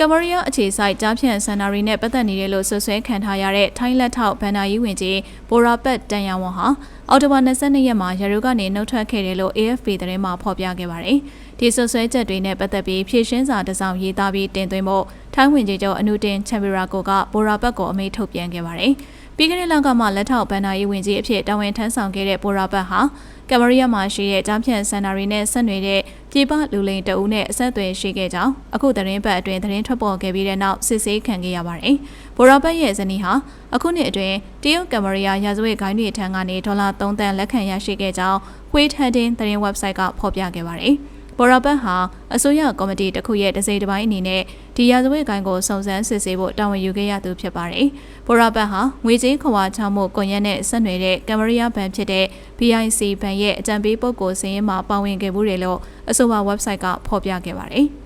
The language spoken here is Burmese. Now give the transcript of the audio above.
ကမရီးယားအခြေစိုက်ကြားဖြန့်ဆန္ဒရီနဲ့ပတ်သက်နေတယ်လို့ဆွဆွဲခံထားရတဲ့ထိုင်းလက်ထောက်ဗန်နာယီဝင်ကြီးဘိုရာပတ်တန်ယဝန်ဟာအော်တိုဘာ22ရက်မှာရရုကနေနှုတ်ထွက်ခဲ့တယ်လို့ AFP သတင်းမှာဖော်ပြခဲ့ပါတယ်။ဒီဆွဆွဲချက်တွေနဲ့ပတ်သက်ပြီးဖြည့်ရှင်းစာတစ်စောင်ရေးသားပြီးတင်သွင်းဖို့ထိုင်းဝင်ကြီးချုပ်အနုတင်ချန်ပီရာကိုကဘိုရာပတ်ကိုအမိန့်ထုတ်ပြန်ခဲ့ပါတယ်။ ပြီးခဲ့တဲ့လကမှလက်ထောက်ဗန်နာယီဝင်ကြီးအဖြစ်တာဝန်ထမ်းဆောင်ခဲ့တဲ့ဘိုရာပတ်ဟာကမရီးယားမှာရှိတဲ့ကြားဖြန့်စင်တာတွေနဲ့ဆက်နွယ်တဲ့ပြည်ပလူလိန်တအုပ်နဲ့အဆက်အသွယ်ရှိခဲ့ကြောင်းအခုသတင်းပတ်အတွင်းသတင်းထွက်ပေါ်ခဲ့ပြီးတဲ့နောက်စစ်ဆေးခံခဲ့ရပါတယ်။ဘိုရာဘတ်ရဲ့ဇနီးဟာအခုနှစ်အတွင်းတရုတ်ကမရီးယားရာဇဝတ်ဂိုင်းတွေထံကနေဒေါ်လာ3တန်လက်ခံရရှိခဲ့ကြောင်း Wait Heading သတင်း website ကဖော်ပြခဲ့ပါတယ်။ ဘော်ရာဘတ်ဟာအစိုးရကော်မတီတစ်ခုရဲ့တစိမ့်တစ်ပိုင်းအနေနဲ့ဒီရာဇဝတ်ကိုင်းကိုစုံစမ်းစစ်ဆေးဖို့တာဝန်ယူခဲ့ရသူဖြစ်ပါတယ်။ဘော်ရာဘတ်ဟာငွေကြေးခွာချမှုကွန်ရက်နဲ့ဆက်နွယ်တဲ့ကမ်မရီးယားဘဏ်ဖြစ်တဲ့ BIC ဘဏ်ရဲ့အကြံပေးပုဂ္ဂိုလ်စင်းရင်မှာပါဝင်ခဲ့မှုတွေလို့အဆိုပါ website ကဖော်ပြခဲ့ပါတယ်။